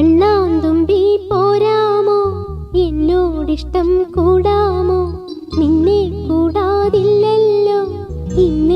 കണ്ണാന്തുമ്പി പോരാമോ? എന്നോടിഷ്ടം കൂടാമോ? നിന്നെ കൂടാതില്ലല്ലോ. ഇന്നെന്നുള്ളിൽ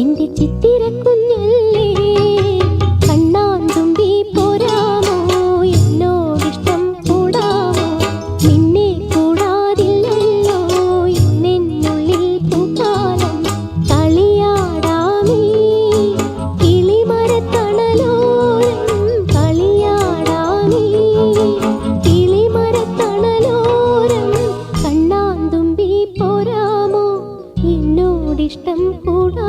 എന്റെ ചിത്തി ఆడిష్టం కూడా